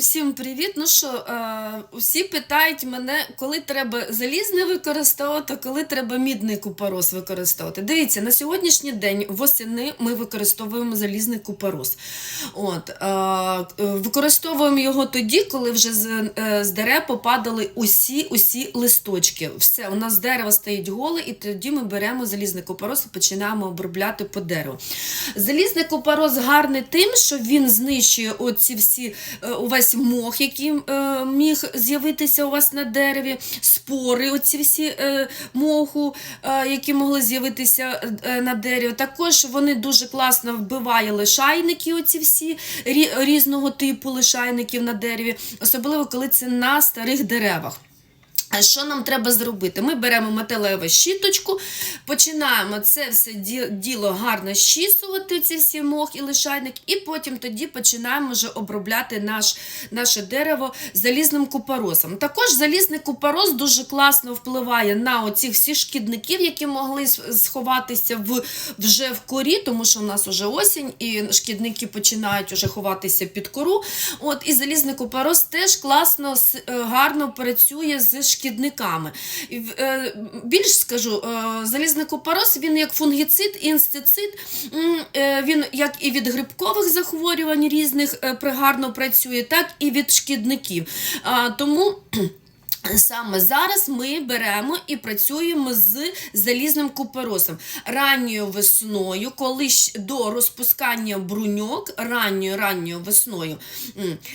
Усім привіт. Ну що, е, усі питають мене, коли треба залізне використовувати, коли треба мідний купорос використовувати. Дивіться, на сьогоднішній день восени ми використовуємо залізний купорос. От, е, е, використовуємо його тоді, коли вже з, е, з дерев попадали усі, усі листочки. Все, у нас дерево стоїть голе, і тоді ми беремо залізний купорос і починаємо обробляти по дереву. Залізний купорос гарний тим, що він знищує оці всі е, увесь мох, який е, міг з'явитися у вас на дереві, спори, оці всі е, моху, е, які могли з'явитися е, на дереві. Також вони дуже класно вбиває лишайники, оці всі різного типу лишайників на дереві, особливо коли це на старих деревах. Що нам треба зробити? Ми беремо металеву щіточку, починаємо це все діло гарно щісувати, ці всі мох і лишайник, і потім тоді починаємо вже обробляти наш, наше дерево залізним купоросом. Також залізний купорос дуже класно впливає на оці всі шкідників, які могли сховатися в, вже в корі, тому що у нас вже осінь, і шкідники починають вже ховатися під кору. От, і залізний купорос теж класно, е, гарно працює з шкідниками. В- е, Більш скажу, е, залізний купорос він як фунгіцид, інстицид, е, він як і від грибкових захворювань різних пригарно працює, так і від шкідників. Тому. Саме зараз ми беремо і працюємо з залізним куперосом. Ранньою весною, коли до розпускання бруньок, ранньою ранньою весною,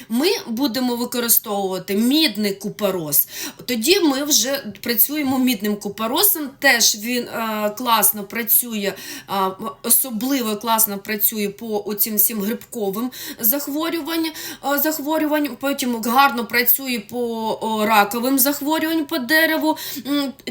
ми будемо використовувати мідний куперос. Тоді ми вже працюємо мідним куперосом. Теж він е, класно працює, а, особливо класно працює по оцім всім грибковим захворюванням. е, захворювань. Потім гарно працює по о, раковим захворюванням по дереву.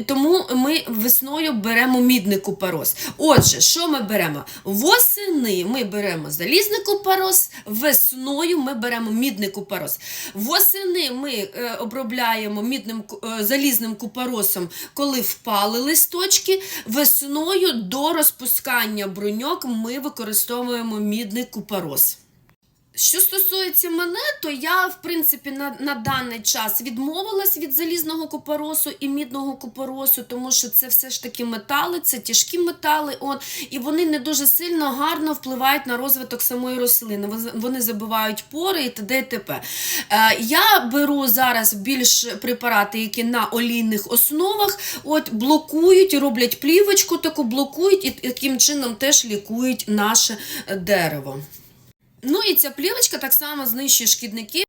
Тому ми весною беремо мідний купорос. Отже, що ми беремо? Восени ми беремо залізний купорос, весною ми беремо мідний купорос. Восени ми е, обробляємо мідним е, залізним купоросом, коли впали листочки. Весною до розпускання бруньок ми використовуємо мідний купорос. Що стосується мене, то я, в принципі, на, на даний час відмовилась від залізного купоросу і мідного купоросу, тому що це все ж таки метали, це тяжкі метали, он, і вони не дуже сильно гарно впливають на розвиток самої рослини. Вони- забивають пори і т.д. і т.п. Е, я беру зараз більш препарати, які на олійних основах от, блокують, роблять плівочку, таку блокують і таким чином теж лікують наше дерево. Ну і ця плівочка так само знищує шкідників.